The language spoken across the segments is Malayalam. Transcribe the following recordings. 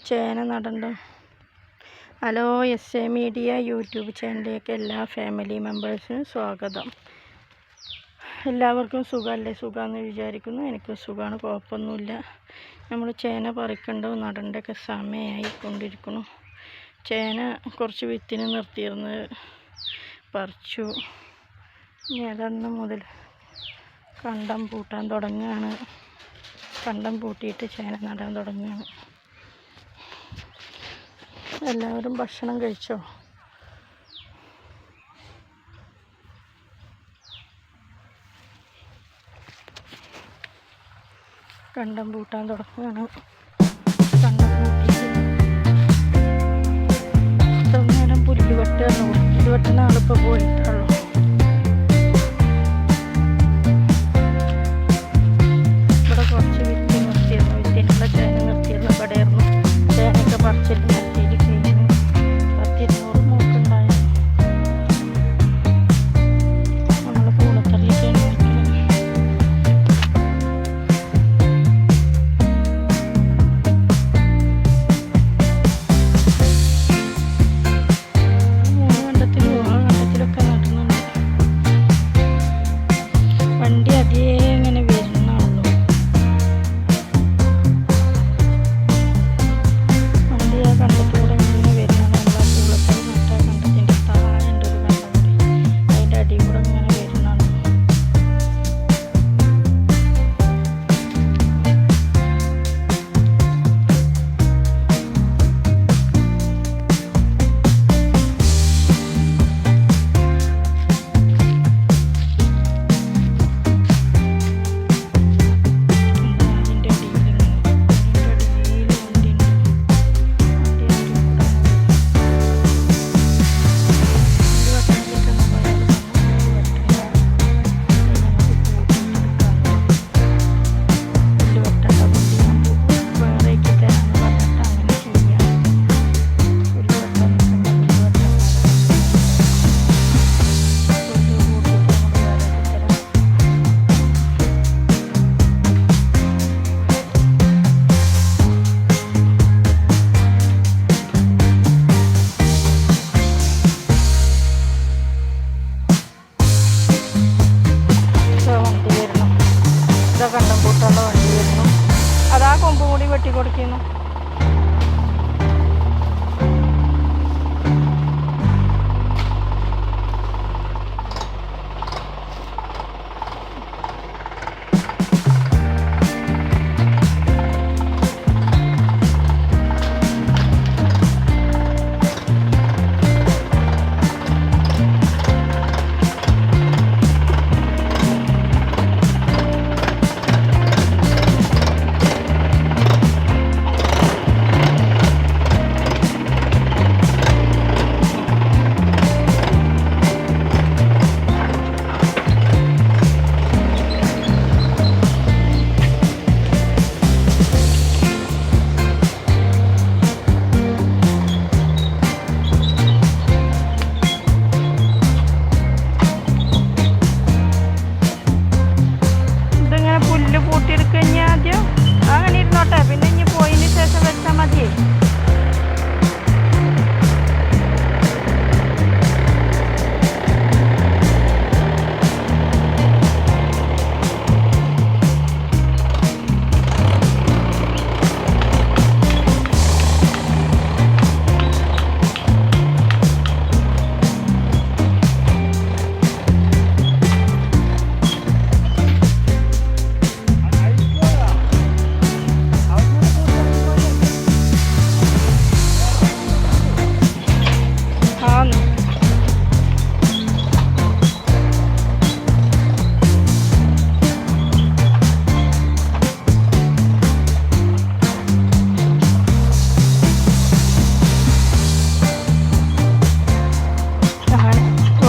ചേന നടണ്ട. Hello S A media YouTube ചാനലിലേക്ക് എല്ലാ ഫാമിലി മെമ്പേഴ്സിനും സ്വാഗതം. എല്ലാവർക്കും സുഖമല്ലേ? സുഖമെന്ന് വിചാരിക്കുന്നു. എനിക്ക് സുഖമാണ് കുഴപ്പമൊന്നുമില്ല. നമ്മൾ ചേന പറിക്കണ്ടോ? നടണ്ടൊക്കെ സമയമായി കൊണ്ടിരിക്കുന്നു ചേന കുറച്ച് വിത്തിന് നിർത്തിയിരുന്ന് പറിച്ചു. ഇനി മുതൽ കണ്ടം പൂട്ടാൻ തുടങ്ങുകയാണ്. കണ്ടം പൂട്ടിയിട്ട് ചേന നടാൻ തുടങ്ങുകയാണ്. എല്ലാവരും ഭക്ഷണം കഴിച്ചോ? കണ്ടം പൂട്ടാൻ തുടങ്ങുകയാണ്. കണ്ടം ഇത്ര നേരം പുല്ല് വെട്ടുകയാണ്. പുല്ല് വെട്ടുന്ന ആളിപ്പോൾ കൊമ്പും കൂടി വെട്ടി കൊടുക്കുന്നു.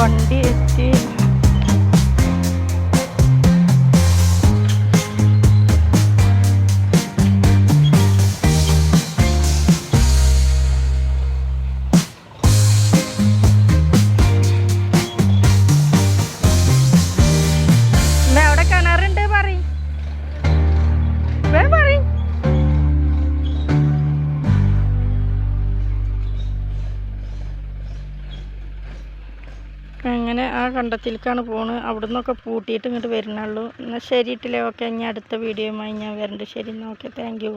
വണ്ടി എത്തി അങ്ങനെ ആ കണ്ടത്തിലേക്കാണ് പോണ്. അവിടെ നിന്നൊക്കെ പൂട്ടിയിട്ട് ഇങ്ങോട്ട് വരുന്നുള്ളൂ. എന്നാൽ ശരിയിട്ടില്ലേ ഓക്കെ ഇനി അടുത്ത വീഡിയോയുമായി ഞാൻ വരണ്ട്. ശരി എന്നാൽ ഓക്കെ. താങ്ക്